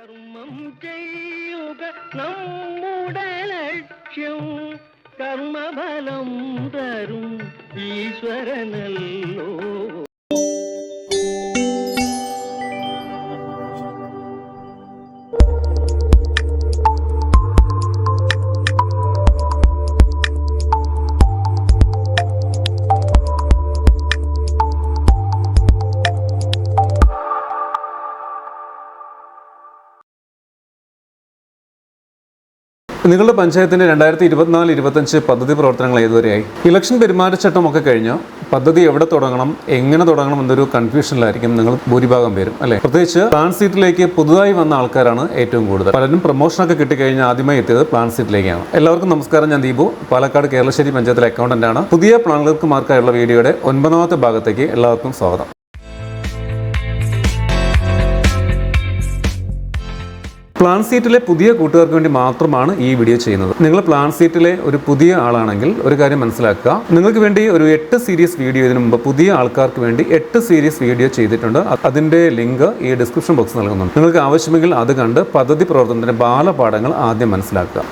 கர்மம் செய்யுக நம்முடலட்சியம் கர்மபலம் தரும். ஈஸ்வரனல்லோ നിങ്ങളുടെ പഞ്ചായത്തിന്റെ രണ്ടായിരത്തി ഇരുപത്തിനാല് ഇരുപത്തഞ്ച് പദ്ധതി പ്രവർത്തനങ്ങൾ ഏതുവരെയായി? ഇലക്ഷൻ പെരുമാറ്റച്ചട്ടം ഒക്കെ കഴിഞ്ഞോ പദ്ധതി എവിടെ തുടങ്ങണം എങ്ങനെ തുടങ്ങണം എന്നൊരു കൺഫ്യൂഷനിലായിരിക്കും നിങ്ങൾ ഭൂരിഭാഗം പേരും അല്ലെ? പ്രത്യേകിച്ച് പ്ലാൻ സീറ്റിലേക്ക് പുതുതായി വന്ന ആൾക്കാരാണ് ഏറ്റവും കൂടുതൽ. പലരും പ്രൊമോഷൻ പ്രൊമോഷനൊക്കെ കിട്ടിക്കഴിഞ്ഞാൽ ആദ്യമായി എത്തിയത് പ്ലാൻ സീറ്റിലേക്കാണ് എല്ലാവർക്കും നമസ്കാരം ഞാൻ ദീപു. പാലക്കാട് കേരളശ്ശേരി പഞ്ചായത്തിലെ അക്കൗണ്ടന്റ് ആണ്. പുതിയ പ്ലാനുകൾക്കുമാർക്കായുള്ള വീഡിയോയുടെ ഒൻപതാമത്തെ ഭാഗത്തേക്ക് എല്ലാവർക്കും സ്വാഗതം. പ്ലാൻ സീറ്റിലെ പുതിയ കൂട്ടുകാർക്ക് വേണ്ടി മാത്രമാണ് ഈ വീഡിയോ ചെയ്യുന്നത്. നിങ്ങൾ പ്ലാൻ സീറ്റിലെ ഒരു പുതിയ ആളാണെങ്കിൽ ഒരു കാര്യം മനസ്സിലാക്കുക. നിങ്ങൾക്ക് വേണ്ടി ഒരു എട്ട് സീരീസ് വീഡിയോ ഇതിനു മുമ്പ് പുതിയ ആൾക്കാർക്ക് വേണ്ടി എട്ട് സീരീസ് വീഡിയോ ചെയ്തിട്ടുണ്ട്. അതിന്റെ ലിങ്ക് ഈ ഡിസ്ക്രിപ്ഷൻ ബോക്സ് നൽകുന്നുണ്ട്. നിങ്ങൾക്ക് ആവശ്യമെങ്കിൽ അത് കണ്ട് പദ്ധതി പ്രവർത്തനത്തിന്റെ ബാലപാഠങ്ങൾ ആദ്യം മനസ്സിലാക്കുക.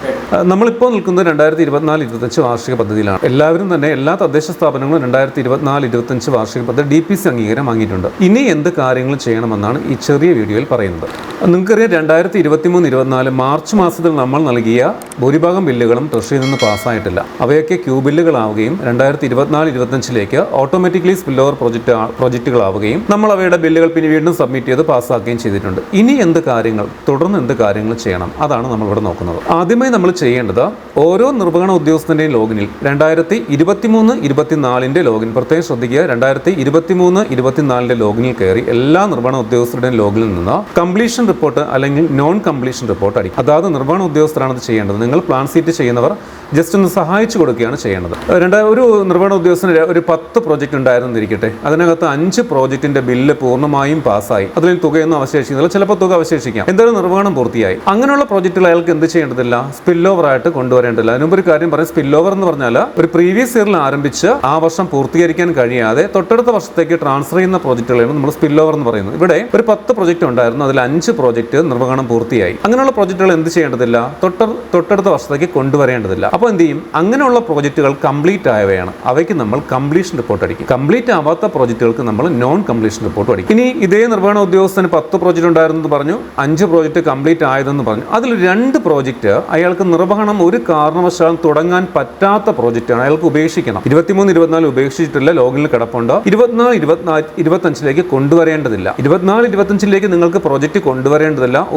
നമ്മളിപ്പോൾ നിൽക്കുന്നത് രണ്ടായിരത്തി ഇരുപത്തിനാല് ഇരുപത്തഞ്ച് വാർഷിക പദ്ധതിയിലാണ്. എല്ലാവരും തന്നെ എല്ലാ തദ്ദേശ സ്ഥാപനങ്ങളും രണ്ടായിരത്തി ഇരുപത്തിനാല് ഇരുപത്തഞ്ച് വാർഷിക പദ്ധതി ഡി പി സി അംഗീകാരം വാങ്ങിയിട്ടുണ്ട്. ഇനി എന്ത് കാര്യങ്ങൾ ചെയ്യണമെന്നാണ് ഈ ചെറിയ വീഡിയോയിൽ പറയുന്നത്. നിങ്ങൾക്കറിയാം രണ്ടായിരത്തി ഇരുപത്തിമൂന്ന് ഇരുപത്തിനാല് മാർച്ച് മാസത്തിൽ നമ്മൾ നൽകിയ ഭൂരിഭാഗം ബില്ലുകളും ട്രഷറിയിൽ നിന്ന് പാസ്സായിട്ടില്ല. അവയൊക്കെ ക്യൂ ബില്ലുകളാവുകയും രണ്ടായിരത്തി ഇരുപത്തിനാല് ഇരുപത്തഞ്ചിലേക്ക് ഓട്ടോമാറ്റിക്കലി സ്പിൽ ഓവർ പ്രോജക്റ്റ് പ്രൊജക്റ്റുകളാവുകയും നമ്മൾ അവയുടെ ബില്ലുകൾ പിന്നെ വീണ്ടും സബ്മിറ്റ് ചെയ്ത് പാസ്സാക്കുകയും ചെയ്തിട്ടുണ്ട്. ഇനി എന്ത് കാര്യങ്ങൾ തുടർന്ന് എന്ത് കാര്യങ്ങൾ ചെയ്യണം അതാണ് നമ്മൾ ഇവിടെ നോക്കുന്നത്. ആദ്യമായി നമ്മൾ ചെയ്യേണ്ടത് ഓരോ നിർവഹണ ഉദ്യോഗസ്ഥന്റെയും ലോഗിനിൽ രണ്ടായിരത്തി ഇരുപത്തിമൂന്ന് ഇരുപത്തിനാലിന്റെ ലോഗിൻ. പ്രത്യേകം ശ്രദ്ധിക്കുക രണ്ടായിരത്തി ഇരുപത്തിമൂന്ന് ഇരുപത്തിനാലിന്റെ ലോഗിനിൽ കയറി എല്ലാ നിർവഹണ ഉദ്യോഗസ്ഥരുടെയും ലോഗിനിൽ നിന്ന് കംപ്ലീഷൻ റിപ്പോർട്ട് അല്ലെങ്കിൽ നോൺ കംപ്ലീഷൻ റിപ്പോർട്ട് അടിക്കും അതായത് നിർമ്മാണ ഉദ്യോഗസ്ഥരാണ് ഇത് ചെയ്യേണ്ടത്. നിങ്ങൾ പ്ലാൻ സീറ്റ് ചെയ്യുന്നവർ ജസ്റ്റ് ഒന്ന് സഹായിച്ചു കൊടുക്കുകയാണ് ചെയ്യേണ്ടത്. രണ്ട് ഒരു നിർമ്മാണ ഉദ്യോഗസ്ഥന് ഒരു പത്ത് പ്രോജക്റ്റ് ഉണ്ടായിരുന്നിരിക്കട്ടെ. അതിനകത്ത് അഞ്ച് പ്രോജക്റ്റിന്റെ ബില്ല് പൂർണമായും പാസ്സായി. അതിൽ തുകയൊന്നും അവശേഷിക്കുന്നില്ല. ചിലപ്പോൾ തുക അവശേഷിക്കാം. എന്തായാലും നിർമ്മാണം പൂർത്തിയായി. അങ്ങനെയുള്ള പ്രോജക്റ്റുകൾ അയാൾക്ക് എന്ത് ചെയ്യേണ്ടതില്ല? സ്പിൽ ഓവർ ആയിട്ട് കൊണ്ടുവരേണ്ടതില്ല. അതിനുമ്പ് ഒരു കാര്യം പറയാം. സ്പിൽ ഓവർ എന്ന് പറഞ്ഞാൽ ഒരു പ്രീവിയസ് ഇയറിൽ ആരംഭിച്ച് ആ വർഷം പൂർത്തീകരിക്കാൻ കഴിയാതെ തൊട്ടടുത്ത വർഷത്തേക്ക് ട്രാൻസ്ഫർ ചെയ്യുന്ന പ്രോജക്റ്റുകളാണ് നമ്മൾ സ്പിൽ ഓവർ എന്ന് പറയുന്നത്. ഇവിടെ ഒരു പത്ത് പ്രോജക്റ്റ് ഉണ്ടായിരുന്നു. അതിൽ അഞ്ച് പ്രോജക്റ്റ് നിർവഹണം പൂർത്തിയായി. അങ്ങനെയുള്ള പ്രോജക്റ്റുകൾ എന്ത് ചെയ്യേണ്ടതില്ല? തൊട്ട തൊട്ടടുത്ത വർഷത്തേക്ക് കൊണ്ടുവരേണ്ടതില്ല. അപ്പോൾ എന്ത് ചെയ്യും? അങ്ങനെയുള്ള പ്രോജക്റ്റുകൾ കംപ്ലീറ്റ് ആയവയാണ്. അവയ്ക്ക് നമ്മൾ കംപ്ലീഷൻ റിപ്പോർട്ട് അടിക്കും. കംപ്ലീറ്റ് ആവാത്ത പ്രോജക്റ്റുകൾക്ക് നമ്മൾ നോൺ കംപ്ലീഷൻ റിപ്പോർട്ട് അടിക്കും. ഇനി ഇതേ നിർവഹണ ഉദ്യോഗസ്ഥന് പത്ത് പ്രോജക്റ്റ് ഉണ്ടായിരുന്നു പറഞ്ഞു. അഞ്ച് പ്രോജക്റ്റ് കംപ്ലീറ്റ് ആയതെന്ന് പറഞ്ഞു. അതിൽ രണ്ട് പ്രോജക്റ്റ് അയാൾക്ക് നിർവഹണം ഒരു കാരണവശാലും തുടങ്ങാൻ പറ്റാത്ത പ്രോജക്റ്റാണ് അയാൾക്ക് ഉപേക്ഷിക്കണം. ഇരുപത്തിമൂന്ന് ഇരുപത്തിനാല് ഉപേക്ഷിച്ചിട്ടില്ല. ലോഗിനിൽ കിടപ്പുണ്ട്? ഇരുപത്തിനാല് ഇരുപത്തിനാല് ഇരുപത്തഞ്ചിലേക്ക് കൊണ്ടുവരേണ്ടതില്ല. ഇരുപത്തിനാല് ഇരുപത്തഞ്ചിലേക്ക് നിങ്ങൾക്ക് പ്രോജക്റ്റ് കൊണ്ടുവരേണ്ടതില്ല.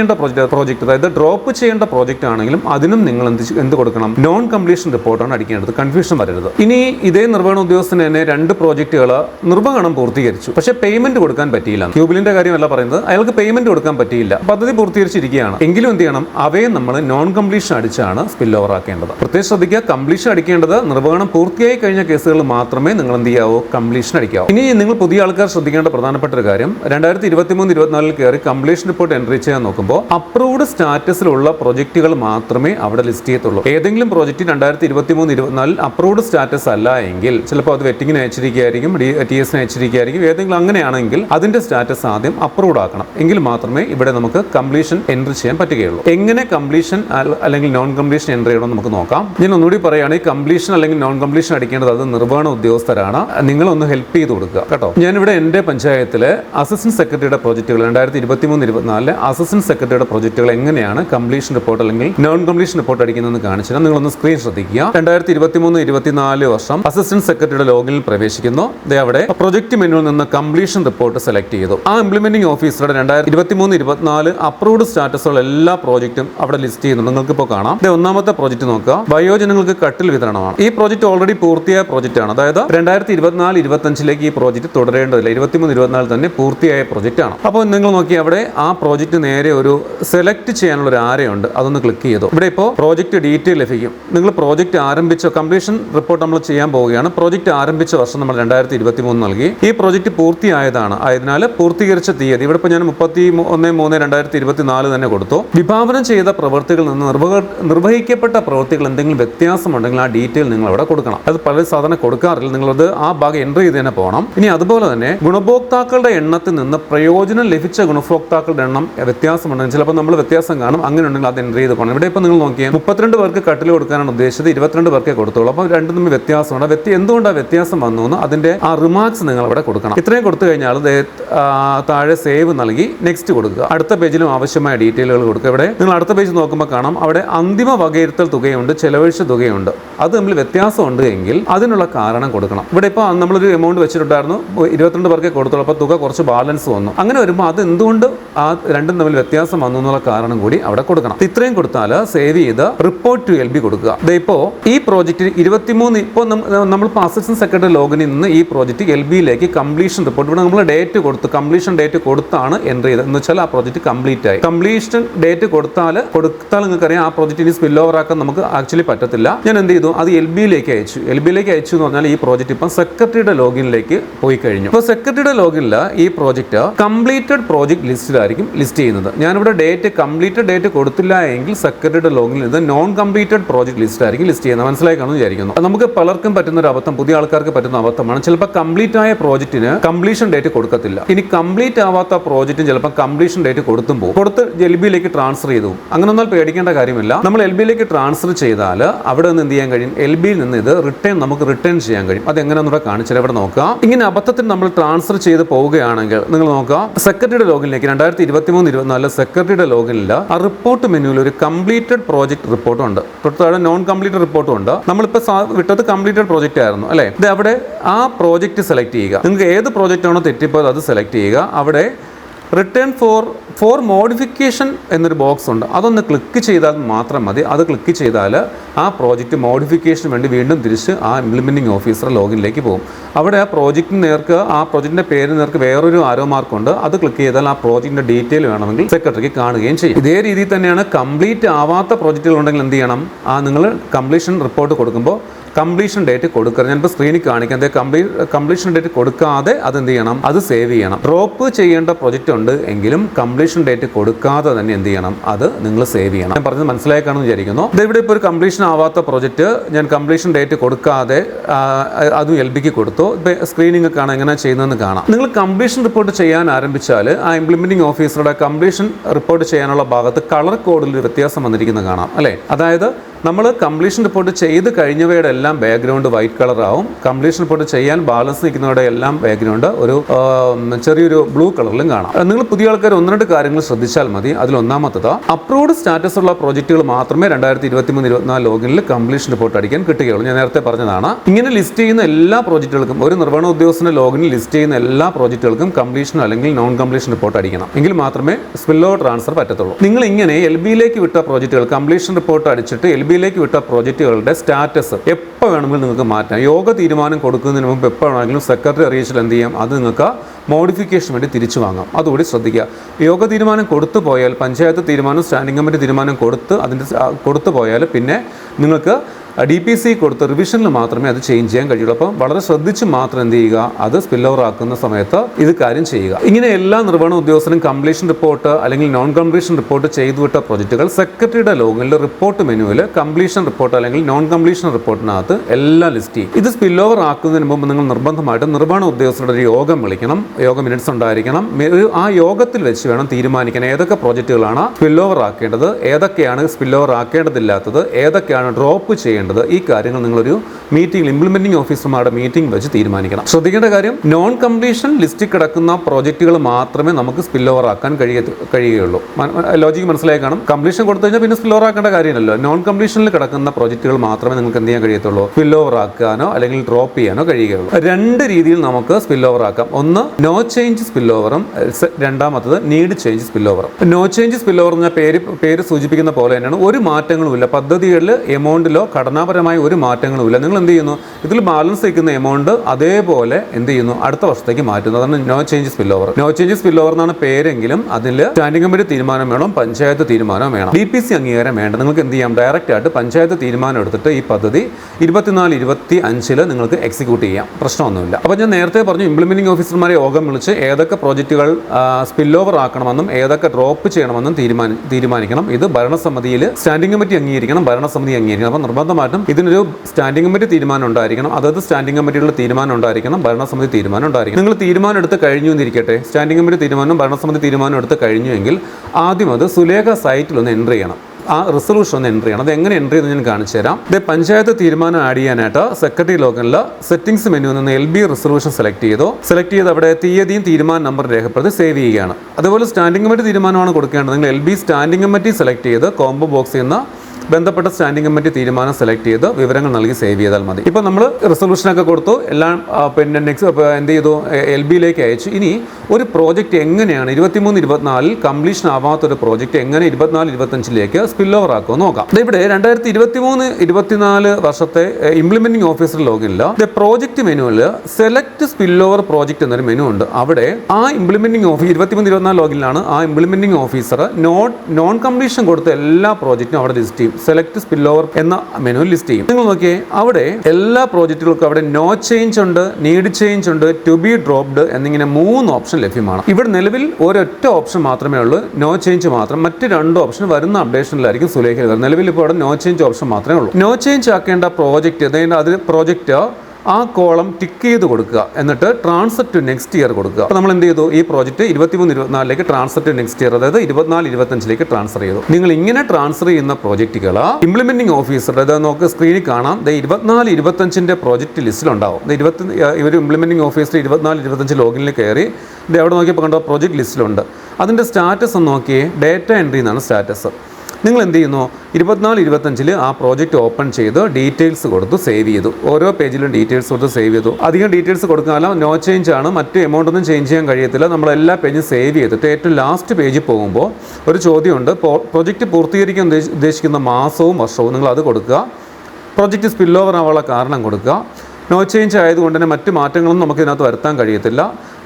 ഉപേക്ഷിക്കേണ്ട പ്രോജക്റ്റ് പ്രോജക്റ്റ് അതായത് ഡ്രോപ്പ് ചെയ്യേണ്ട പ്രോജക്റ്റ് ആണെങ്കിലും അതിനും നിങ്ങൾ എന്ത് എന്ത് കൊടുക്കണം? നോൺ കംപ്ലീഷൻ റിപ്പോർട്ടാണ് അടിക്കേണ്ടത്. കൺഫ്യൂഷൻ വരരുത്. ഇനി ഇതേ നിർവഹണ ഉദ്യോഗസ്ഥന് തന്നെ രണ്ട് പ്രോജക്റ്റുകൾ നിർവഹണം പൂർത്തീകരിച്ചു. പക്ഷേ പേയ്മെന്റ് കൊടുക്കാൻ പറ്റിയില്ല. ക്യൂബിലിന്റെ കാര്യമല്ല പറയുന്നത്. അയാൾക്ക് പേയ്മെന്റ് കൊടുക്കാൻ പറ്റിയില്ല. പദ്ധതി പൂർത്തീകരിച്ചിരിക്കുകയാണ്. എങ്കിലും എന്ത് ചെയ്യണം? അവയെ നമ്മൾ നോൺ കംപ്ലീഷൻ അടിച്ചാണ് സ്പിൽ ഓവർ ആക്കേണ്ടത്. പ്രത്യേകം ശ്രദ്ധിക്കുക. കംപ്ലീഷൻ അടിക്കേണ്ടത് നിർവഹണം പൂർത്തിയായി കഴിഞ്ഞ കേസുകൾ മാത്രമേ നിങ്ങൾ എന്ത് ചെയ്യാവൂ? കംപ്ലീഷൻ അടിക്കാവൂ. ഇനി നിങ്ങൾ പുതിയ ആൾക്കാർ ശ്രദ്ധിക്കേണ്ട പ്രധാനപ്പെട്ട ഒരു കാര്യം. രണ്ടായിരത്തി ഇരുപത്തി മൂന്ന് ഇരുപത്തിനാലിൽ കയറി കംപ്ലീഷൻ റിപ്പോർട്ട് എൻട്രി ചെയ്യാൻ നോക്കുമ്പോൾ അപ്രൂവ്ഡ് സ്റ്റാറ്റസിലുള്ള പ്രൊജക്റ്റുകൾ മാത്രമേ അവിടെ ലിസ്റ്റ് ചെയ്യത്തുള്ളൂ. ഏതെങ്കിലും പ്രോജക്റ്റ് രണ്ടായിരത്തി ഇരുപത്തി മൂന്ന് ഇരുപത്തിനാലിൽ അപ്രൂവ്ഡ് സ്റ്റാറ്റസ് അല്ല എങ്കിൽ ചിലപ്പോൾ അത് വെറ്റിങ്ങിന് അയച്ചിരിക്കുകയായിരിക്കും ഡി ടി എസിന് അയച്ചിരിക്കുകയായിരിക്കും ഏതെങ്കിലും അങ്ങനെയാണെങ്കിൽ അതിന്റെ സ്റ്റാറ്റസ് ആദ്യം അപ്രൂവ്ഡ് ആക്കണം. എങ്കിൽ മാത്രമേ ഇവിടെ നമുക്ക് കംപ്ലീഷൻ എൻട്രി ചെയ്യാൻ പറ്റുകയുള്ളൂ. എങ്ങനെ കംപ്ലീഷൻ അല്ലെങ്കിൽ നോൺ കംപ്ലീഷൻ എൻട്രി ചെയ്യണം നമുക്ക് നോക്കാം. ഞാൻ ഒന്നുകൂടി പറയുകയാണെങ്കിൽ കംപ്ലീഷൻ അല്ലെങ്കിൽ നോൺ കംപ്ലീഷൻ അടിക്കേണ്ടത് അത് നിർവഹണ ഉദ്യോഗസ്ഥരാണ്. നിങ്ങളൊന്ന് ഹെൽപ്പ് ചെയ്ത് കൊടുക്കുക കേട്ടോ. ഞാനിവിടെ എന്റെ പഞ്ചായത്തിലെ അസിസ്റ്റന്റ് സെക്രട്ടറിയുടെ പ്രോജക്റ്റുകൾ രണ്ടായിരത്തി ഇരുപത്തി മൂന്ന് ഇരുപത്തിനാലിലെ അസിസ്റ്റന്റ് സെക്രട്ടറിയുടെ പ്രോജക്റ്റുകൾ എങ്ങനെയാണ് കംപ്ലീഷൻ റിപ്പോർട്ട് അല്ലെങ്കിൽ നോൺ കംപ്ലീഷൻ റിപ്പോർട്ട് അടിക്കുന്നതെന്ന് കാണിച്ചാൽ നിങ്ങളൊന്ന് സ്ക്രീൻ ശ്രദ്ധിക്കുക. രണ്ടായിരത്തി ഇരുപത്തി മൂന്ന് ഇരുപത്തിനാല് വർഷം അസിസ്റ്റന്റ് സെക്രട്ടറിയുടെ ലോഗിൽ പ്രവേശിക്കുന്നു. അവിടെ പ്രൊജക്ട് മെനുവിൽ നിന്ന് കംപ്ലീഷൻ റിപ്പോർട്ട് സെലക്ട് ചെയ്തു. ആ ഇംപ്ലിമെന്റിംഗ് ഓഫീസറുടെ രണ്ടായിരത്തി ഇരുപത്തി മൂന്ന് ഇരുപത്തിനാല് അപ്രൂവ്ഡ് സ്റ്റാറ്റസുള്ള എല്ലാ പ്രോജക്റ്റും അവിടെ ലിസ്റ്റ് ചെയ്യുന്നു. നിങ്ങൾക്ക് ഇപ്പോൾ കാണാം. ദേ ഒന്നാമത്തെ പ്രോജക്റ്റ് നോക്കുക. വയോജനങ്ങൾക്ക് കട്ടിൽ വിതരണമാണ്. ഈ പ്രോജക്റ്റ് ഓൾറെഡി പൂർത്തിയായ പ്രോജക്റ്റ് ആണ്. അതായത് രണ്ടായിരത്തി ഇരുപത്തിനാല് ഇരുപത്തഞ്ചിലേക്ക് ഈ പ്രോജക്റ്റ് തുടരേണ്ടതില്ല. ഇരുപത്തിമൂന്ന് ഇരുപത്തിനാല് തന്നെ പൂർത്തിയായ പ്രോജക്റ്റ് ആണ്. അപ്പോൾ നിങ്ങൾ നോക്കി അവിടെ ആ പ്രോജക്റ്റ് നേരെ ഒരു സെലക്ട് ചെയ്യാനുള്ള ഒരു ആരയുണ്ട് അതൊന്ന് ക്ലിക്ക് ചെയ്തു. ഇവിടെ ഇപ്പോൾ പ്രോജക്റ്റ് ഡീറ്റെയിൽ ലഭിക്കും. നിങ്ങൾ പ്രോജക്റ്റ് ആരംഭിച്ച കംപ്ലീഷൻ റിപ്പോർട്ട് നമ്മൾ ചെയ്യാൻ പോവുകയാണ്. പ്രോജക്റ്റ് ആരംഭിച്ച വർഷം നമ്മൾ രണ്ടായിരത്തി ഇരുപത്തി മൂന്ന് നൽകി. ഈ പ്രോജക്റ്റ് പൂർത്തിയായതാണ്. ആയതിനാൽ പൂർത്തീകരിച്ച തീയതി ഇവിടെ ഇപ്പോൾ ഞാൻ മുപ്പത്തി ഒന്ന് മൂന്ന് രണ്ടായിരത്തി ഇരുപത്തി നാല് തന്നെ കൊടുത്തു. വിഭാവനം ചെയ്ത പ്രവൃത്തികളിൽ നിന്ന് നിർവഹ നിർവഹിക്കപ്പെട്ട പ്രവൃത്തികൾ എന്തെങ്കിലും വ്യത്യാസമുണ്ടെങ്കിൽ ആ ഡീറ്റെയിൽ നിങ്ങൾ അവിടെ കൊടുക്കണം. അത് പല സാധനം കൊടുക്കാറില്ല. നിങ്ങളത് ആ ഭാഗം എൻട്രി ചെയ്ത് തന്നെ പോകണം. ഇനി അതുപോലെ തന്നെ ഗുണഭോക്താക്കളുടെ എണ്ണത്തിൽ നിന്ന് പ്രയോജനം ലഭിച്ച ഗുണഭോക്താക്കളുടെ എണ്ണം വ്യത്യാസം വ്യത്യാസമുണ്ടെങ്കിൽ ചിലപ്പോൾ നമ്മൾ വ്യത്യാസം കാണും. അങ്ങനെ ഉണ്ടെങ്കിൽ അത് എൻട്രി ചെയ്ത് പോകണം. ഇവിടെ ഇപ്പോൾ നിങ്ങൾ നോക്കിയാൽ മുപ്പത്തിരണ്ട് പേർക്ക് കട്ടിൽ കൊടുക്കാനാണ് ഉദ്ദേശിച്ചത്. ഇരുപത്തിരണ്ട് പേർക്കേ കൊടുത്തുള്ളൂ. അപ്പോൾ രണ്ടും തമ്മിൽ വ്യത്യാസമുണ്ട് വ്യത്യ എന്തുകൊണ്ടാണ് വ്യത്യാസം വന്നു എന്ന് അതിന്റെ ആ റിമാർക്സ് നിങ്ങൾ അവിടെ കൊടുക്കണം. ഇത്രയും കൊടുത്തു കഴിഞ്ഞാൽ താഴെ സേവ് നൽകി നെക്സ്റ്റ് കൊടുക്കുക. അടുത്ത പേജിലും ആവശ്യമായ ഡീറ്റെയിലുകൾ കൊടുക്കുക. ഇവിടെ നിങ്ങൾ അടുത്ത പേജ് നോക്കുമ്പോൾ കാണാം. അവിടെ അന്തിമ വകയിരുത്തൽ തുകയുണ്ട് ചെലവഴിച്ച തുകയുണ്ട്. അത് തമ്മിൽ വ്യത്യാസമുണ്ട് എങ്കിൽ അതിനുള്ള കാരണം കൊടുക്കണം. ഇവിടെ ഇപ്പോൾ നമ്മളൊരു എമൗണ്ട് വെച്ചിട്ടുണ്ടായിരുന്നു. ഇരുപത്തിരണ്ട് പേർക്ക് കൊടുത്തുള്ളൂ. അപ്പോൾ തുക കുറച്ച് ബാലൻസ് വന്നു. അങ്ങനെ വരുമ്പോൾ അത് എന്തുകൊണ്ട് ആ രണ്ടും തമ്മിൽ വ്യത്യാസം വന്നു എന്നുള്ള കാരണം കൂടി അവിടെ കൊടുക്കണം. ഇത്രയും കൊടുത്താൽ സേവ് ചെയ്ത് റിപ്പോർട്ട് ടു എൽ ബി കൊടുക്കുക. ഇപ്പോൾ ഈ പ്രോജക്റ്റ് ഇരുപത്തിമൂന്ന് ഇപ്പോൾ നമ്മൾ അസിസ്റ്റന്റ് സെക്രട്ടറി ലോഗിനിൽ നിന്ന് ഈ പ്രോജക്റ്റ് എൽ ബിയിലേക്ക് കംപ്ലീഷൻ റിപ്പോർട്ട് ഇവിടെ നമ്മൾ ഡേറ്റ് കൊടുത്ത് കംപ്ലീഷൻ ഡേറ്റ് കൊടുത്താണ് എൻട്രി ചെയ്തത്. എന്ന് വെച്ചാൽ ആ പ്രോജക്റ്റ് കംപ്ലീറ്റ് ആയി. കംപ്ലീഷൻ ഡേറ്റ് കൊടുത്താൽ കൊടുത്താൽ നിങ്ങൾക്കറിയാം ആ പ്രോജക്റ്റ് ഇനി സ്പിൽ ഓവർ ആക്കാൻ നമുക്ക് ആക്ച്വലി പറ്റത്തില്ല. ഞാൻ എന്ത് ചെയ്തു? അത് എൽ ബിയിലേക്ക് അയച്ചു. എൽ ബിയിലേക്ക് അയച്ചു എന്ന് പറഞ്ഞാൽ ഈ പ്രോജക്റ്റ് ഇപ്പം സെക്രട്ടറിയുടെ ലോഗിനിലേക്ക് പോയി കഴിഞ്ഞു. ഇപ്പോൾ സെക്രട്ടറിയുടെ ലോഗിനിൽ ഈ പ്രോജക്റ്റ് കംപ്ലീറ്റഡ് പ്രോജക്റ്റ് ലിസ്റ്റിലായിരിക്കും ലിസ്റ്റ് ചെയ്യുന്നത്. ഞാനിവിടെ ഡേറ്റ് കംപ്ലീറ്റഡ് ഡേറ്റ് കൊടുത്തില്ല എങ്കിൽ സെക്രട്ടറിയുടെ ലോഗിൽ ഇത് നോൺ കംപ്ലീറ്റഡ് പ്രോജക്റ്റ് ലിസ്റ്റ് ആയിരിക്കും ലിസ്റ്റ് ചെയ്യുന്നത്. മനസ്സിലായി വിചാരിക്കുന്നു. നമുക്ക് പലർക്കും പറ്റുന്ന ഒരു അബദ്ധം പുതിയ ആൾക്കാർക്ക് പറ്റുന്ന അബദ്ധമാണ്. ചിലപ്പോൾ കംപ്ലീറ്റ് ആയ പ്രോജക്റ്റിന് കംപ്ലീഷൻ ഡേറ്റ് കൊടുക്കത്തില്ല. ഇനി കംപ്ലീറ്റ് ആവാത്ത പ്രോജക്റ്റിന് ചിലപ്പോൾ കംപ്ലീഷൻ ഡേറ്റ് കൊടുത്തും പോകും. കൊടുത്ത് എൽ ബിയിലേക്ക് ട്രാൻസ്ഫർ ചെയ്തു. അങ്ങനെ ഒന്നാൽ പേടിക്കേണ്ട കാര്യമില്ല. നമ്മൾ എൽ ബിയിലേക്ക് ട്രാൻസ്ഫർ ചെയ്താൽ അവിടെ നിന്ന് എന്ത് ചെയ്യാൻ കഴിയും? എൽ ബിയിൽ നിന്ന് ഇത് റിട്ടേൺ നമുക്ക് റിട്ടേൺ ചെയ്യാൻ കഴിയും. അത് എങ്ങനെയാണെന്നൂടെ കാണിച്ചാൽ ഇവിടെ നോക്കാം ഇങ്ങനെ അബദ്ധത്തിൽ നമ്മൾ ട്രാൻസ്ഫർ ചെയ്ത് പോവുകയാണെങ്കിൽ നിങ്ങൾ നോക്കുക. സെക്രട്ടറിയുടെ ലോഗിലേക്ക് രണ്ടായിരത്തി ഇരുപത്തി മൂന്ന് ഇരുപത്തിനാല് സെക്രട്ടറിയുടെ ലോഗിനില്ല. ആ റിപ്പോർട്ട് മെനുവിൽ ഒരു കംപ്ലീറ്റഡ് പ്രോജക്റ്റ് റിപ്പോർട്ടും ഉണ്ട് തൊട്ടു നോൺ കംപ്ലീറ്റഡ് റിപ്പോർട്ടും ഉണ്ട്. നമ്മളിപ്പോൾ വിട്ടത് കംപ്ലീറ്റഡ് പ്രോജക്റ്റ് ആയിരുന്നു അല്ലേ? ഇത് അവിടെ ആ പ്രോജക്റ്റ് സെലക്ട് ചെയ്യുക. നിങ്ങൾക്ക് ഏത് പ്രോജക്റ്റ് ആണോ തെറ്റിപ്പോയത് അത് സെലക്ട് ചെയ്യുക. അവിടെ റിട്ടേൺ ഫോർ ഫോർ മോഡിഫിക്കേഷൻ എന്നൊരു ബോക്സ് ഉണ്ട്. അതൊന്ന് ക്ലിക്ക് ചെയ്താൽ മാത്രം മതി. അത് ക്ലിക്ക് ചെയ്താൽ ആ പ്രോജക്റ്റ് മോഡിഫിക്കേഷന് വേണ്ടി വീണ്ടും തിരിച്ച് ആ ഇംപ്ലിമെന്റിംഗ് ഓഫീസർ ലോഗിനിലേക്ക് പോകും. അവിടെ ആ പ്രോജക്റ്റിന് നേർക്ക് ആ പ്രോജക്റ്റിന്റെ പേര് നേർക്ക് വേറൊരു ആരോ മാർക്കുണ്ട് അത് ക്ലിക്ക് ചെയ്താൽ ആ പ്രോജക്റ്റിന്റെ ഡീറ്റെയിൽ വേണമെങ്കിൽ സെക്രട്ടറിക്ക് കാണുകയും ചെയ്യും. ഇതേ രീതിയിൽ തന്നെയാണ് കംപ്ലീറ്റ് ആവാത്ത പ്രോജക്റ്റുകൾ ഉണ്ടെങ്കിൽ എന്ത് ചെയ്യണം? ആ നിങ്ങൾ കംപ്ലീഷൻ റിപ്പോർട്ട് കൊടുക്കുമ്പോൾ കംപ്ലീഷൻ ഡേറ്റ് കൊടുക്കുക ഞാനിപ്പോൾ സ്ക്രീനിൽ കാണിക്കാം. കംപ്ലീഷൻ ഡേറ്റ് കൊടുക്കാതെ അത് എന്ത് ചെയ്യണം? അത് സേവ് ചെയ്യണം. ഡ്രോപ്പ് ചെയ്യേണ്ട പ്രൊജക്റ്റ് ഉണ്ട് എങ്കിലും കംപ്ലീഷൻ ഡേറ്റ് കൊടുക്കാതെ തന്നെ എന്ത് ചെയ്യണം? അത് നിങ്ങൾ സേവ് ചെയ്യണം. ഞാൻ പറഞ്ഞത് മനസ്സിലാക്കാണെന്ന് വിചാരിക്കുന്നു. ഇവിടെ ഇപ്പോൾ ഒരു കംപ്ലീഷൻ ആവാത്ത പ്രൊജക്റ്റ് ഞാൻ കംപ്ലീഷൻ ഡേറ്റ് കൊടുക്കാതെ അത് എൽ ബിക്ക് കൊടുത്തു. ഇപ്പോൾ സ്ക്രീനിങ് കാണാൻ എങ്ങനെ ചെയ്യുന്നതെന്ന് കാണാം. നിങ്ങൾ കംപ്ലീഷൻ റിപ്പോർട്ട് ചെയ്യാൻ ആരംഭിച്ചാൽ ആ ഇംപ്ലിമെന്റിംഗ് ഓഫീസറുടെ കംപ്ലീഷൻ റിപ്പോർട്ട് ചെയ്യാനുള്ള ഭാഗത്ത് കളർ കോഡിൽ വ്യത്യാസം വന്നിരിക്കുന്നത് കാണാം. അല്ലേ? അതായത് നമ്മൾ കംപ്ലീഷൻ റിപ്പോർട്ട് ചെയ്ത് കഴിഞ്ഞവയുടെ എല്ലാം ബാക്ക്ഗ്രൗണ്ട് വൈറ്റ് കളർ ആവും. കംപ്ലീഷൻ റിപ്പോർട്ട് ചെയ്യാൻ ബാലൻസ് നിൽക്കുന്നവരുടെ എല്ലാം ബാക്ക്ഗ്രൗണ്ട് ഒരു ചെറിയൊരു ബ്ലൂ കളറിലും കാണാം. നിങ്ങൾ പുതിയ ആൾക്കാർ ഒന്ന് രണ്ട് കാര്യങ്ങൾ ശ്രദ്ധിച്ചാൽ മതി. അതിൽ ഒന്നാമത്തത് അപ്രൂവ്ഡ് സ്റ്റാറ്റസ് ഉള്ള പ്രോജക്റ്റുകൾ മാത്രമേ രണ്ടായിരത്തി ഇരുപത്തി മൂന്ന് ഇരുപത്തിനാല് ലോഗിനിൽ കംപ്ലീഷൻ റിപ്പോർട്ട് അടിക്കാൻ കിട്ടുകയുള്ളൂ. ഞാൻ നേരത്തെ പറഞ്ഞതാണ്. ഇങ്ങനെ ലിസ്റ്റ് ചെയ്യുന്ന എല്ലാ പ്രോജക്റ്റുകൾക്കും ഒരു നിർവഹണ ഉദ്യോഗസ്ഥന്റെ ലോഗിനിൽ ലിസ്റ്റ് ചെയ്യുന്ന എല്ലാ പ്രോജക്റ്റുകൾക്കും കംപ്ലീഷൻ അല്ലെങ്കിൽ നോൺ കംപ്ലീഷൻ റിപ്പോർട്ട് അടിക്കണം. എങ്കിൽ മാത്രമേ സ്പില്ലോ ട്രാൻസ്ഫർ പറ്റത്തുള്ളൂ. നിങ്ങൾ ഇങ്ങനെ എൽ ബിയിലേക്ക് വിട്ട പ്രോജക്റ്റുകൾ കംപ്ലീഷൻ റിപ്പോർട്ട് അടിച്ചിട്ട് എൽ ബിയിലേക്ക് വിട്ട പ്രോജക്റ്റുകളുടെ സ്റ്റാറ്റസ് എപ്പോൾ വേണമെങ്കിലും നിങ്ങൾക്ക് മാറ്റാം. യോഗ തീരുമാനം കൊടുക്കുന്നതിന് മുമ്പ് എപ്പോൾ വേണമെങ്കിലും സെക്രട്ടറി അറിയിച്ചാൽ എന്ത് ചെയ്യാം? അത് നിങ്ങൾക്ക് മോഡിഫിക്കേഷൻ വേണ്ടി തിരിച്ചു വാങ്ങാം. അതുകൂടി ശ്രദ്ധിക്കുക. യോഗ തീരുമാനം കൊടുത്തു പോയാൽ പഞ്ചായത്ത് തീരുമാനം സ്റ്റാൻഡിംഗ് കമ്മിറ്റി തീരുമാനം കൊടുത്ത് അതിന്റെ കൊടുത്തു പോയാൽ പിന്നെ നിങ്ങൾക്ക് ഡി പി സി കൊടുത്ത റിവിഷനിൽ മാത്രമേ അത് ചേഞ്ച് ചെയ്യാൻ കഴിയുള്ളൂ. അപ്പം വളരെ ശ്രദ്ധിച്ച് മാത്രം എന്ത് ചെയ്യുക? അത് സ്പിൽ ഓവർ ആക്കുന്ന സമയത്ത് ഇത് കാര്യം ചെയ്യുക. ഇങ്ങനെ എല്ലാ നിർവഹണ ഉദ്യോഗസ്ഥരും കംപ്ലീഷൻ റിപ്പോർട്ട് അല്ലെങ്കിൽ നോൺ കംപ്ലീഷൻ റിപ്പോർട്ട് ചെയ്തു വിട്ട പ്രൊജക്റ്റുകൾ സെക്രട്ടറിയുടെ ലോഗിൽ റിപ്പോർട്ട് മെനുവിൽ കംപ്ലീഷൻ റിപ്പോർട്ട് അല്ലെങ്കിൽ നോൺ കംപ്ലീഷൻ റിപ്പോർട്ടിനകത്ത് എല്ലാം ലിസ്റ്റ് ചെയ്യും. ഇത് സ്പിൽ ഓവർ ആക്കുന്നതിന് മുമ്പ് നിങ്ങൾ നിർബന്ധമായിട്ട് നിർവഹണ ഉദ്യോഗസ്ഥരുടെ ഒരു യോഗം വിളിക്കണം. യോഗ മിനിറ്റ്സ് ഉണ്ടായിരിക്കണം. ആ യോഗത്തിൽ വെച്ച് വേണം തീരുമാനിക്കാൻ ഏതൊക്കെ പ്രോജക്റ്റുകളാണ് സ്പിൽ ഓവർ ആക്കേണ്ടത് ഏതൊക്കെയാണ് സ്പിൽ ഓവർ ആക്കേണ്ടതില്ലാത്തത് ഏതൊക്കെയാണ് ഡ്രോപ്പ് ചെയ്യേണ്ടത് ഈ കാര്യങ്ങൾ നിങ്ങളൊരു മീറ്റിംഗ് ഇംപ്ലിമെന്റിംഗ് ഓഫീസർമാരുടെ മീറ്റിംഗ് വെച്ച് തീരുമാനിക്കണം. ശ്രദ്ധിക്കേണ്ട കാര്യം നോൺ കംപ്ലീഷൻ ലിസ്റ്റിൽ കിടക്കുന്ന പ്രോജക്റ്റുകൾ മാത്രമേ നമുക്ക് സ്പിൽ ഓവർ ആക്കാൻ കഴിയ കഴിയുകയുള്ളൂ. ലോജിക്ക് മനസ്സിലായി കാണും. കംപ്ലീഷൻ കൊടുത്തു കഴിഞ്ഞാൽ പിന്നെ സ്പിൽ ഓവർ ആക്കേണ്ട കാര്യമില്ലല്ലോ. നോൺ കംപ്ലീഷനിൽ കിടക്കുന്ന പ്രോജക്റ്റുകൾ മാത്രമേ നിങ്ങൾക്ക് എന്ത് ചെയ്യാൻ കഴിയത്തുള്ളൂ? സ്പിൽ ഓവർ ആക്കാനോ അല്ലെങ്കിൽ ഡ്രോപ്പ് ചെയ്യാനോ കഴിയുകയുള്ളൂ. രണ്ട് രീതിയിൽ നമുക്ക് സ്പിൽ ഓവർ ആക്കാം. ഒന്ന് നോ ചേഞ്ച് സ്പിൽ ഓവറും രണ്ടാമത്തത് നീഡ് ചേഞ്ച് സ്പിൽ ഓവറും നോ ചേഞ്ച് സ്പിൽ ഓവർ എന്ന പേര് പേര് സൂചിപ്പിക്കുന്ന പോലെ തന്നെയാണ്. ഒരു മാറ്റങ്ങളും ഇല്ല. പദ്ധതികളിൽ എമൗണ്ടിലോ ഘടനാപരമായ ഒരു മാറ്റങ്ങളുമില്ല. നിങ്ങൾ എന്ത് ചെയ്യുന്നു? ഇതിൽ ബാലൻസ് വയ്ക്കുന്ന എമൗണ്ട് അതേപോലെ എന്ത് ചെയ്യുന്നു? അടുത്ത വർഷത്തേക്ക് മാറ്റുന്നു. അതാണ് no changes spill over no changes spill over എന്നാണ് പേരെങ്കിലും അതിൽ സ്റ്റാൻഡിംഗ് കമ്മിറ്റി തീരുമാനം വേണം പഞ്ചായത്ത് തീരുമാനം വേണം. ഡി പി സി അംഗീകാരം വേണ്ട. നിങ്ങൾക്ക് എന്ത് ചെയ്യാം? ഡയറക്റ്റ് ആയിട്ട് പഞ്ചായത്ത് തീരുമാനം എടുത്തിട്ട് ഈ പദ്ധതി ഇരുപത്തിനാല് ഇരുപത്തി അഞ്ചിൽ നിങ്ങൾക്ക് എക്സിക്യൂട്ട് ചെയ്യാം. പ്രശ്നമൊന്നുമില്ല. അപ്പോൾ ഞാൻ നേരത്തെ പറഞ്ഞു ഇംപ്ലിമെന്റിംഗ് ഓഫീസർമാരെ യോഗം വിളിച്ച് ഏതൊക്കെ പ്രോജക്റ്റുകൾ സ്പിൽ ഓവർ ആക്കണമെന്നും ഏതൊക്കെ ഡ്രോപ്പ് ചെയ്യണമെന്നും തീരുമാനി തീരുമാനിക്കണം. ഇത് ഭരണസമിതിയിൽ സ്റ്റാൻഡിംഗ് കമ്മിറ്റി അംഗീകരിക്കണം ഭരണസമിതി അംഗീകരിക്കണം. അപ്പോൾ നിർബന്ധമായി മാറ്റം ഇതിനൊരു സ്റ്റാൻഡിംഗ് കമ്മിറ്റി തീരുമാനം ഉണ്ടായിരിക്കണം. അതായത് സ്റ്റാൻഡിംഗ് കമ്മിറ്റിയുടെ തീരുമാനം ഉണ്ടായിരിക്കണം. ഭരണസമിതി തീരുമാനം ഉണ്ടായിരിക്കണം. നിങ്ങൾ തീരുമാനം എടുത്ത് കഴിഞ്ഞു എന്നിരിക്കട്ടെ. സ്റ്റാൻഡിംഗ് കമ്മിറ്റി തീരുമാനം ഭരണസമിതി തീരുമാനം എടുത്ത് കഴിഞ്ഞുവെങ്കിൽ ആദ്യം അത് സുലേഖ സൈറ്റിൽ ഒന്ന് എന്റർ ചെയ്യണം. ആ റിസൊല്യൂഷൻ ഒന്ന് എൻട്രി ചെയ്യണം. അത് എങ്ങനെ എൻട്രി ചെയ്യുന്നത് ഞാൻ കാണിച്ചു തരാം. ഇത് പഞ്ചായത്ത് തീരുമാനം ആഡ് ചെയ്യാനായിട്ട് സെക്രട്ടറി ലോഗനിൽ സെറ്റിംഗ്സ് മെനുവിൽ നിന്ന് എൽ ബി റിസൊല്യൂഷൻ സെലക്ട് ചെയ്തോ. സെലക്ട് ചെയ്ത് അവിടെ തീയതിയും തീരുമാന നമ്പർ രേഖപ്പെടുത്തി സേവ് ചെയ്യുകയാണ്. അതുപോലെ സ്റ്റാൻഡിംഗ് കമ്മിറ്റി തീരുമാനമാണ് കൊടുക്കേണ്ടത്. നിങ്ങൾ L B standing committee select ചെയ്ത് കോംബോ ബോക്സിൽ നിന്ന് ബന്ധപ്പെട്ട സ്റ്റാൻഡിംഗ് കമ്മിറ്റി തീരുമാനം സെലക്ട് ചെയ്ത് വിവരങ്ങൾ നൽകി സേവ് ചെയ്താൽ മതി. ഇപ്പോൾ നമ്മൾ റെസൊല്യൂഷനൊക്കെ കൊടുത്തു എല്ലാം പിന്നെ നെക്സ്റ്റ് എന്ത് ചെയ്തു? എൽ ബിയിലേക്ക് അയച്ചു. ഇനി ഒരു പ്രോജക്റ്റ് എങ്ങനെയാണ്? ഇരുപത്തിമൂന്ന് ഇരുപത്തിനാലിൽ കംപ്ലീഷൻ ആവാത്തൊരു പ്രോജക്റ്റ് എങ്ങനെ ഇരുപത്തിനാല് ഇരുപത്തഞ്ചിലേക്ക് സ്പിൽ ഓവർ ആക്കുമോ നോക്കാം. ഇവിടെ രണ്ടായിരത്തി ഇരുപത്തിമൂന്ന് ഇരുപത്തിനാല് വർഷത്തെ ഇംപ്ലിമെന്റിംഗ് ഓഫീസർ ലോഗിനിൽ ദ പ്രോജക്റ്റ് മെനുവിൽ സെലക്ട് സ്പിൽ ഓവർ പ്രോജക്റ്റ് എന്നൊരു മെനു ഉണ്ട്. അവിടെ ആ ഇംപ്ലിമെന്റിംഗ് ഓഫീസ് ഇരുപത്തിമൂന്ന് ഇരുപത്തിനാല് ലോഗിനിലാണ് ആ implementing officer not non completion കൊടുത്ത എല്ലാ പ്രോജക്റ്റും അവിടെ ലിസ്റ്റ് ചെയ്യും. സെലക്ട് സ്പിൽ ഓവർ എന്ന മെനു ലിസ്റ്റ് ചെയ്യും. നിങ്ങൾ നോക്കിയേ അവിടെ എല്ലാ പ്രോജക്റ്റുകൾക്കും അവിടെ നോ ചേഞ്ച് ഉണ്ട് നീഡ് ചേഞ്ച് ഉണ്ട് ടു ബി ഡ്രോപ്ഡ് എന്നിങ്ങനെ മൂന്ന് ഓപ്ഷൻ ലഭ്യമാണ്. ഇവിടെ നിലവിൽ ഒരൊറ്റ ഓപ്ഷൻ മാത്രമേ ഉള്ളൂ നോ ചേഞ്ച് മാത്രം. മറ്റ് രണ്ട് ഓപ്ഷൻ വരുന്ന അപ്ഡേഷനിലായിരിക്കും സുലേഖ നിലവിൽ ഇപ്പോൾ അവിടെ നോ ചേഞ്ച് ഓപ്ഷൻ മാത്രമേ ഉള്ളൂ. നോ ചേഞ്ച് ആക്കേണ്ട പ്രോജക്റ്റ് അതായത് അത് പ്രോജക്റ്റ് ആ കോളം ടിക്ക് ചെയ്ത് കൊടുക്കുക. എന്നിട്ട് ട്രാൻസ്ഫർ ടു നെക്സ്റ്റ് ഇയർ കൊടുക്കുക. അപ്പോൾ നമ്മൾ എന്ത് ചെയ്തു? ഈ പ്രോജക്റ്റ് ഇരുപത്തിമൂന്ന് ഇരുപത്തിനാലിലേക്ക് ട്രാൻസ്ഫർ ടു നെക്സ്റ്റ് ഇയർ അതായത് ഇരുപത്തിനാല് ഇരുപത്തഞ്ചിലേക്ക് ട്രാൻസ്ഫർ ചെയ്തു. നിങ്ങൾ ഇങ്ങനെ ട്രാൻസ്ഫർ ചെയ്യുന്ന പ്രോജക്റ്റുകൾ ഇംപ്ലിമെന്റിംഗ് ഓഫീസർ അതായത് നമുക്ക് സ്ക്രീനിൽ കാണാം. ദേ ഇരുപത്തിനാല് ഇരുപത്തഞ്ചിന്റെ പ്രോജക്റ്റ് ലിസ്റ്റിലുണ്ടാവും ഇരുപത്തി ഇവർ ഇംപ്ലിമെന്റിംഗ് ഓഫീസർ ഇരുപത്തിനാല് ഇരുപത്തഞ്ച് ലോഗിനിൽ കയറി ഇത് എവിടെ നോക്കിയപ്പോൾ കണ്ടോ പ്രോജക്റ്റ് ലിസ്റ്റിലുണ്ട് അതിന്റെ സ്റ്റാറ്റസ് നോക്കിയേ. ഡേറ്റ എൻട്രി എന്നാണ് സ്റ്റാറ്റസ് നിങ്ങൾ എന്ത് ചെയ്യുന്നു ഇരുപത്തിനാല് ഇരുപത്തഞ്ചിൽ ആ പ്രോജക്റ്റ് ഓപ്പൺ ചെയ്ത് ഡീറ്റെയിൽസ് കൊടുത്ത് സേവ് ചെയ്തു. ഓരോ പേജിലും ഡീറ്റെയിൽസ് കൊടുത്ത് സേവ് ചെയ്തു. അധികം ഡീറ്റെയിൽസ് കൊടുക്കാനല്ല നോ ചേഞ്ച് ആണ്. മറ്റ് എമൗണ്ട് ഒന്നും ചേഞ്ച് ചെയ്യാൻ കഴിയത്തില്ല. നമ്മൾ എല്ലാ പേജും സേവ് ചെയ്തിട്ട് ഏറ്റവും ലാസ്റ്റ് പേജിൽ പോകുമ്പോൾ ഒരു ചോദ്യമുണ്ട്. പ്രോജക്റ്റ് പൂർത്തീകരിക്കാൻ ഉദ്ദേശിക്കുന്ന മാസവും വർഷവും നിങ്ങൾ അത് കൊടുക്കുക. പ്രോജക്റ്റ് സ്പിൽ ഓവർ ആവാനുള്ള കാരണം കൊടുക്കുക. നോ ചേഞ്ച് ആയതുകൊണ്ട് തന്നെ മറ്റു മാറ്റങ്ങളൊന്നും നമുക്ക് ഇതിനകത്ത് വരുത്താൻ കഴിയത്തില്ല.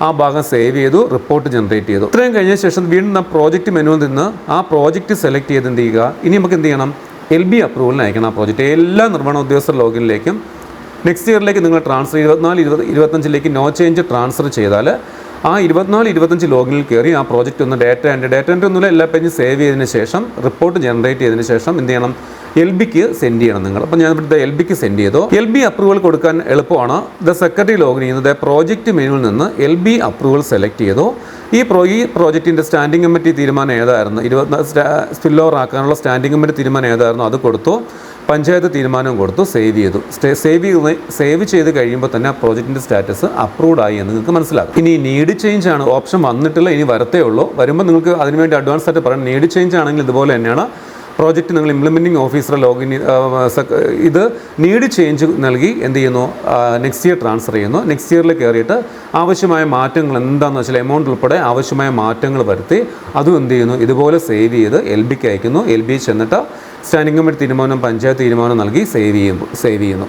ആ ഭാഗം സേവ് ചെയ്തു റിപ്പോർട്ട് ജനറേറ്റ് ചെയ്തു. ഇത്രയും കഴിഞ്ഞ ശേഷം വീണ്ടും ആ പ്രോജക്റ്റ് മെനുവിൽ നിന്ന് ആ പ്രോജക്റ്റ് സെലക്ട് ചെയ്ത് എന്ത് ചെയ്യുക? ഇനി നമുക്ക് എന്ത് ചെയ്യണം? എൽ ബി അപ്രൂവലിന് അയക്കണം ആ പ്രോജക്റ്റ് എല്ലാ നിർമ്മാണ ഉദ്യോഗസ്ഥർ ലോഗിനിലേക്കും നെക്സ്റ്റ് ഇയറിലേക്ക് നിങ്ങൾ ട്രാൻസ്ഫർ ഇരുപത്തിനാല് ഇരുപത് ഇരുപത്തഞ്ചിലേക്ക് നോ ചേഞ്ച് ട്രാൻസ്ഫർ ചെയ്താൽ ആ ഇരുപത്തിനാല് ഇരുപത്തഞ്ച് ലോഗിനിൽ കയറി ആ പ്രോജക്റ്റ് ഒന്ന് ഡേറ്റ എന്റെ ഡേറ്റ എന്റെ ഒന്നുമില്ല എല്ലാ പേജും സേവ് ചെയ്തതിന് ശേഷം റിപ്പോർട്ട് ജനറേറ്റ് ചെയ്തതിന് ശേഷം എന്ത് ചെയ്യണം? എൽ ബിക്ക് സെൻഡ് ചെയ്യണം നിങ്ങൾ. അപ്പോൾ ഞാൻ ഇവിടുത്തെ എൽ ബിക്ക് സെൻഡ് ചെയ്തു. എൽ ബി അപ്രൂവൽ കൊടുക്കാൻ എളുപ്പമാണ്. ദ സെക്രട്ടറി ലോഗിൻ ചെയ്യുന്നത് പ്രോജക്റ്റ് മെനുവിൽ നിന്ന് എൽ ബി അപ്രൂവൽ സെലക്ട് ചെയ്തു. ഈ പ്രോ ഈ പ്രോജക്റ്റിന്റെ സ്റ്റാൻഡിംഗ് കമ്മിറ്റി തീരുമാനം ഏതായിരുന്നു? ഇരുപത്തി സ്പിൽ ഓവർ ആക്കാനുള്ള സ്റ്റാൻഡിംഗ് കമ്മിറ്റി തീരുമാനം ഏതായിരുന്നു? അത് കൊടുത്തു. പഞ്ചായത്ത് തീരുമാനവും കൊടുത്തു. സേവ് ചെയ്തു. സേവ് ചെയ്ത് സേവ് ചെയ്ത് കഴിയുമ്പോൾ തന്നെ ആ പ്രോജക്റ്റിന്റെ സ്റ്റാറ്റസ് അപ്രൂവ്ഡ് ആയി എന്ന് നിങ്ങൾക്ക് മനസ്സിലാകും. ഇനി നീഡ് ചേഞ്ച് ആണ്. ഓപ്ഷൻ വന്നിട്ടില്ല. ഇനി വരത്തേ ഉള്ളൂ. വരുമ്പോൾ നിങ്ങൾക്ക് അതിനുവേണ്ടി അഡ്വാൻസ് ആയിട്ട് പറയാം. നീഡ് ചേഞ്ച് ആണെങ്കിൽ ഇതുപോലെ തന്നെയാണ്. പ്രോജക്റ്റ് നിങ്ങൾ ഇംപ്ലിമെന്റിംഗ് ഓഫീസർ ലോഗിൻ ഇത് നീഡ് ചേഞ്ച് നൽകി എന്ത് ചെയ്യുന്നു? നെക്സ്റ്റ് ഇയർ ട്രാൻസ്ഫർ ചെയ്യുന്നു. നെക്സ്റ്റ് ഇയറിൽ കയറിയിട്ട് ആവശ്യമായ മാറ്റങ്ങൾ എന്താണെന്ന് വെച്ചാൽ എമൗണ്ട് ഉൾപ്പെടെ ആവശ്യമായ മാറ്റങ്ങൾ വരുത്തി അതും എന്ത് ചെയ്യുന്നു? ഇതുപോലെ സേവ് ചെയ്ത് എൽ ബിക്ക് അയക്കുന്നു. എൽ ബി ചെന്നിട്ട് സ്റ്റാൻഡിംഗ് കമ്മിറ്റി തീരുമാനം പഞ്ചായത്ത് തീരുമാനം നൽകി സേവ് ചെയ്യുമ്പോൾ സേവ് ചെയ്യുന്നു.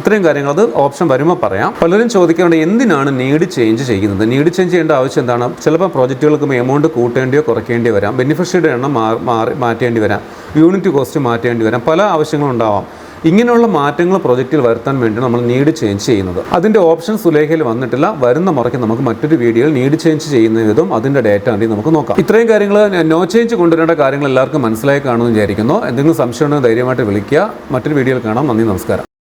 ഇത്രയും കാര്യങ്ങൾ അത് ഓപ്ഷൻ വരുമ്പോൾ പറയാം. പലരും ചോദിക്കേണ്ട എന്തിനാണ് നീഡ് ചേഞ്ച് ചെയ്യുന്നത്? നീഡ് ചേഞ്ച് ചെയ്യേണ്ട ആവശ്യം എന്താണ്? ചിലപ്പോൾ പ്രോജക്റ്റുകൾക്ക് എമൗണ്ട് കൂട്ടേണ്ടിയോ കുറയ്ക്കേണ്ടി വരാം. ബെനിഫിഷ്യറിയുടെ എണ്ണം മാറി മാറ്റേണ്ടി വരാം. യൂണിറ്റ് കോസ്റ്റ് മാറ്റേണ്ടി വരാം. പല ആവശ്യങ്ങളുണ്ടാവാം. ഇങ്ങനെയുള്ള മാറ്റങ്ങൾ പ്രൊജക്റ്റിൽ വരുത്താൻ വേണ്ടി നമ്മൾ നീഡ് ചേഞ്ച് ചെയ്യുന്നത്. അതിന്റെ ഓപ്ഷൻ സുലേഖയിൽ വന്നിട്ടില്ല. വരുന്ന മുറയ്ക്ക് നമുക്ക് മറ്റൊരു വീഡിയോയിൽ നീഡ് ചേഞ്ച് ചെയ്യുന്ന വിധം അതിന്റെ ഡേറ്റ ആണെങ്കിൽ നമുക്ക് നോക്കാം. ഇത്രയും കാര്യങ്ങൾ നോ ചേഞ്ച് കൊണ്ടുവരേണ്ട കാര്യങ്ങൾ എല്ലാവർക്കും മനസ്സിലായി കാണുമെന്ന് വിചാരിക്കുന്നു. എന്തെങ്കിലും സംശയമുണ്ടെങ്കിൽ ധൈര്യമായിട്ട് വിളിക്കുക. മറ്റൊരു വീഡിയോയിൽ കാണാം. നന്ദി നമസ്കാരം.